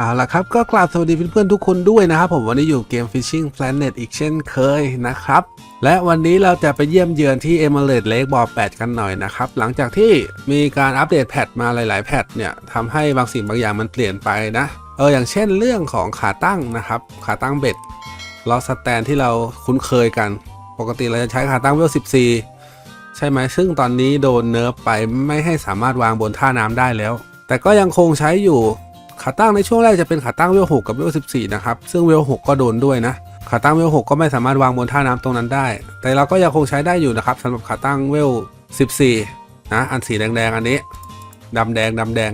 เอาละครับก็กราบสวัสดีเพื่อนๆทุกคนด้วยนะครับผมวันนี้อยู่เกม Fishing Planet อีกเช่นเคยนะครับ และวันนี้เราจะไปเยี่ยมเยือนที่ Emerald Lake บ่อ8กันหน่อยนะครับ หลังจากที่มีการอัปเดตแพทมาหลายๆ แพทเนี่ยทำให้บางสิ่งบางอย่างมันเปลี่ยนไปนะ เอออย่างเช่นเรื่องของขาตั้งนะครับ ขาตั้งเบ็ดล้อสแตนที่เราคุ้นเคยกัน ปกติเราจะใช้ขาตั้งเวล14 ใช่ไหมซึ่งตอนนี้โดนเนิร์ฟไปไม่ให้สามารถวางบนท่าน้ำได้แล้ว แต่ก็ยังคงใช้อยู่ ขาตั้งในช่วงแรกจะเป็นขาตั้งเวล6กับเวล14นะครับ ซึ่งเวล6ก็โดนด้วยนะ ขาตั้งเวล6ก็ไม่สามารถวางบนท่าน้ำตรงนั้นได้ แต่เราก็ยังคงใช้ได้อยู่นะครับสำหรับขาตั้งเวล14นะอันสีแดงๆอันนี้ดำแดงดำแดง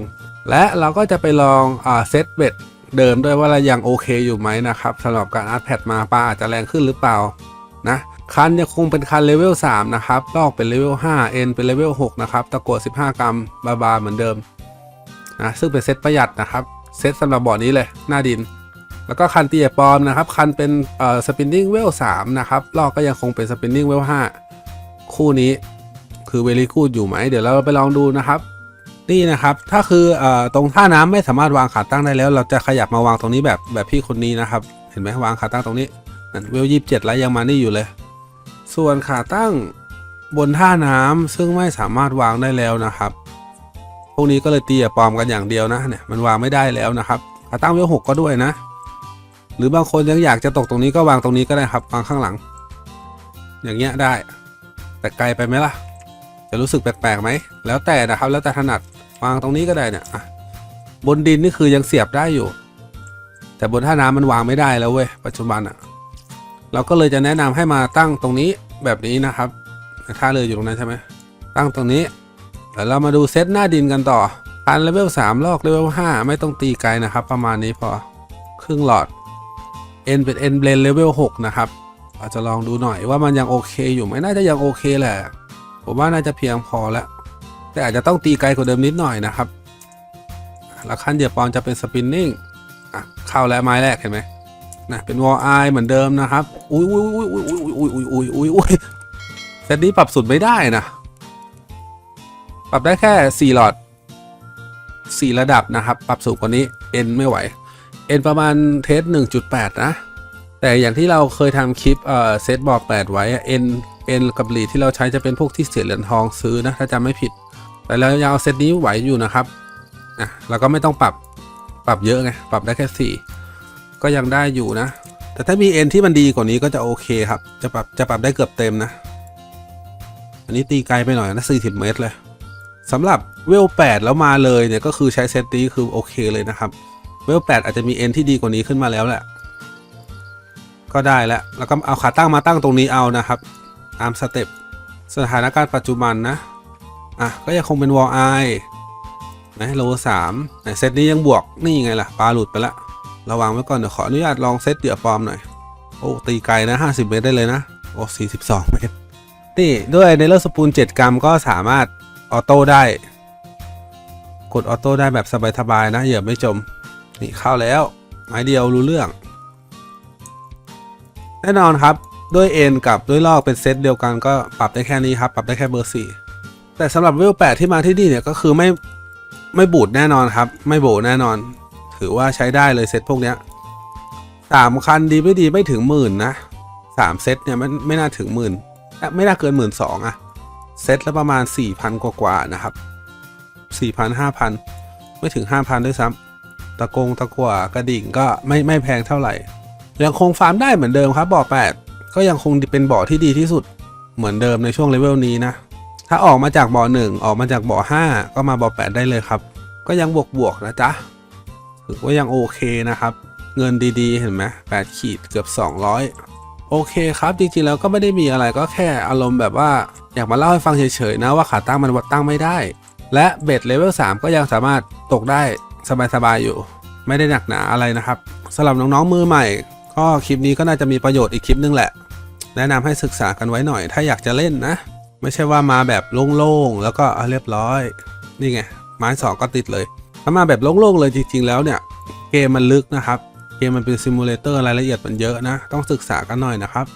และเราก็จะไปลองอ่าเซตเบ็ดเดิมด้วยว่าเรายังโอเคอยู่ไหมนะครับสำหรับการอัดแพดมาปลาอาจจะแรงขึ้นหรือเปล่านะคันยังคงเป็นคันเลเวล3นะครับ ลอกเป็นเลเวล5เอ็นเป็นเลเวล6นะครับ ตะกั่ว15 กรัม บาบาเหมือนเดิมนะซึ่งเป็นเซตประหยัดนะครับ เซตสำหรับบ่อนี้เลยหน้าดิน แล้วก็คันเตียปอมนะครับ คันเป็นเอ่อสปินนิ่งเวล3นะครับลอกก็ยังคงเป็นสปินนิ่งเวล5คู่นี้คือเวลีกูดอยู่ไหม เดี๋ยวเราไปลองดูนะครับ นี่นะครับ ถ้าคือเอ่อตรงท่าน้ำไม่สามารถวางขาตั้งได้แล้ว เราจะขยับมาวางตรงนี้แบบแบบพี่คนนี้นะครับ เห็นไหมวางขาตั้งตรงนี้นั่นเวลยี่สิบเจ็ดแล้วยังมานี่อยู่เลย ส่วนขาตั้งบนท่าน้ำซึ่งไม่สามารถวางได้แล้วนะครับ พวกนี้ก็เลยตียปลอมกันอย่างเดียวนะเนี่ยมันวางไม่ได้แล้วนะครับขาตั้งเวลหกก็ด้วยนะ หรือบางคนยังอยากจะตกตรงนี้ก็วางตรงนี้ก็ได้ครับวางข้างหลัง อย่างเงี้ยได้ แต่ไกลไปไหมล่ะ จะรู้สึกแปลกๆไหมแล้วแต่นะครับ แล้วแต่ถนัดวางตรงนี้ก็ได้เนี่ยบนดินนี่คือยังเสียบได้อยู่ แต่บนท่าน้ำมันวางไม่ได้แล้วเว้ยปัจจุบันอะ่ะ เราก็เลยจะแนะนำให้มาตั้งตรงนี้แบบนี้นะครับท่าเรืออยู่ตรงนั้นใช่ไหมตั้งตรงนี้ เดี๋ยวเรามาดูเซตหน้าดินกันต่อคันเลเวล3ลอกเลเวล5ไม่ต้องตีไกลนะครับ ประมาณนี้พอครึ่งหลอด N เป็น N blend level 6นะครับอาจะลองดูหน่อยว่ามันยังโอเคอยู่ไหมน่าจะยังโอเคแหละผมว่าน่าจะเพียงพอแล้วแต่อาจจะต้องตีไกลกว่าเดิมนิดหน่อยนะครับแล้วขั้นเหยียบปอนจะเป็นสปินนิ่งเข้าแล้วไม้แรกเห็นไหมนะเป็นวอลไอเหมือนเดิมนะครับ อุ้ยอุ้ยอุ้ยอุ้ยอุ้ยอุ้ยอุ้ยอุ้ยอุ้ยเซตนี้ปรับสุดไม่ได้นะ ปรับได้แค่ 4 หลอด 4 ระดับนะครับ ปรับสูงกว่านี้ N ไม่ไหว N ประมาณเทส 1.8 นะ แต่อย่างที่เราเคยทำคลิปเอ่อเซตบอก 8 ไว้อะ N N กับหลีที่เราใช้จะเป็นพวกที่เสียเหรียญทองซื้อนะ ถ้าจำไม่ผิด แต่เรายังเอาเซตนี้ไหวอยู่นะครับอะเราก็ไม่ต้องปรับปรับเยอะไง ปรับได้แค่ 4 ก็ยังได้อยู่นะ แต่ถ้ามี N ที่มันดีกว่านี้ก็จะโอเคครับ จะปรับจะปรับได้เกือบเต็มนะ อันนี้ตีไกลไปหน่อยนะ40 เมตรเลย สำหรับเวล8แล้วมาเลยเนี่ยก็คือใช้เซตนี้คือโอเคเลยนะครับ เวล8อาจจะมี N ที่ดีกว่านี้ขึ้นมาแล้วแหละ ก็ได้แล้ว แล้วก็เอาขาตั้งมาตั้งตรงนี้เอานะครับตามสเต็ปสถานการณ์ปัจจุบันนะ อะ ก็ยังคงเป็นวอลไอนะโลสามเซตนี้ยังบวก นี่ไงล่ะ ปลาหลุดไปละ ระวังไว้ก่อน เดี๋ยวขออนุญาตลองเซตเดี่ยวฟอร์มหน่อย โอ้ ตีไกลนะ 50 เมตรได้เลยนะ โอ้ 42 เมตร นี่ ด้วยในเลอร์สปูล 7 กรัมก็สามารถ ออโต้ได้ กดออโต้ได้แบบสบายๆนะเหยียบไม่จม นี่เข้าแล้ว ไม้เดียวรู้เรื่อง แน่นอนครับด้วยเอ็นกับด้วยลอกเป็นเซตเดียวกันก็ปรับได้แค่นี้ครับ ปรับได้แค่เบอร์สี่แต่สำหรับเวลแปดที่มาที่นี่เนี่ยก็คือไม่ไม่บูดแน่นอนครับ ไม่โบแน่นอน ถือว่าใช้ได้เลยเซตพวกเนี้ยสามคันดีไม่ดีไม่ถึงหมื่นนะสามเซตเนี่ยไม่ไม่น่าถึงหมื่นไม่น่าเกินหมื่นสองอะ เซตละประมาณสี่พันกว่าๆนะครับสี่พันห้าพันไม่ถึงห้าพันด้วยซ้ำตะกงตะกั่วกระดิ่งก็ไม่ไม่แพงเท่าไหร่ ยังคงฟาร์มได้เหมือนเดิมครับบ่อ 8 ก็ยังคงเป็นบ่อที่ดีที่สุดเหมือนเดิมในช่วงเลเวลนี้นะ ถ้าออกมาจากบ่อ 1 ออกมาจากบ่อ 5 ก็มาบ่อ 8 ได้เลยครับ ก็ยังบวกบวกๆนะจ๊ะถือว่ายังโอเคนะครับ เงินดีๆ เห็นไหม8ขีดเกือบ 200 โอเคครับ จริงๆแล้วก็ไม่ได้มีอะไรก็แค่อารมณ์แบบว่า อยากมาเล่าให้ฟังเฉยๆนะว่าขาตั้งมันวัดตั้งไม่ได้ และเบ็ดเลเวล3ก็ยังสามารถตกได้สบายๆอยู่ ไม่ได้หนักหนาอะไรนะครับสำหรับน้องๆมือใหม่ก็คลิปนี้ก็น่าจะมีประโยชน์อีกคลิปนึงแหละ แนะนำให้ศึกษากันไว้หน่อย ถ้าอยากจะเล่นนะ ไม่ใช่ว่ามาแบบโล่งๆแล้วก็เรียบร้อย นี่ไงไม้สองก็ติดเลยถ้ามาแบบโล่งๆเลยจริงๆแล้วเนี่ย เกมมันลึกนะครับ เกมมันเป็นซิมูเลเตอร์รายละเอียดมันเยอะนะ ต้องศึกษากันหน่อยนะครับ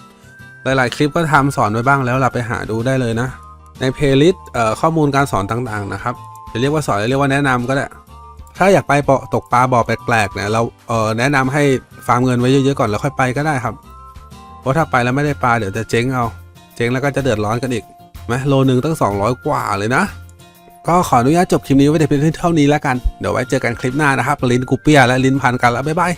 หลายๆ คลิปก็ทำสอนไว้บ้างแล้วเราไปหาดูได้เลยนะ ในเพลย์ลิสต์ข้อมูลการสอนต่างๆนะครับจะเรียกว่าสอนเรียกว่าแนะนำก็ได้ถ้าอยากไปบ่อตกปลาบ่อแปลกๆเนี่ยเราเออแนะนำให้ฟาร์มเงินไว้เยอะๆก่อนแล้วค่อยไปก็ได้ครับ เพราะถ้าไปแล้วไม่ได้ปลาเดี๋ยวจะเจ๊งเอา เจ๊งแล้วก็จะเดือดร้อนกันอีกไหมโลนึงตั้ง 200 กว่าเลยนะ ก็ขออนุญาตจบคลิปนี้ไว้แต่เพียงเท่านี้แล้วกัน เดี๋ยวไว้เจอกันคลิปหน้านะครับ ลิ้นกูเปียและลิ้นพันกันแล้วบ๊ายบาย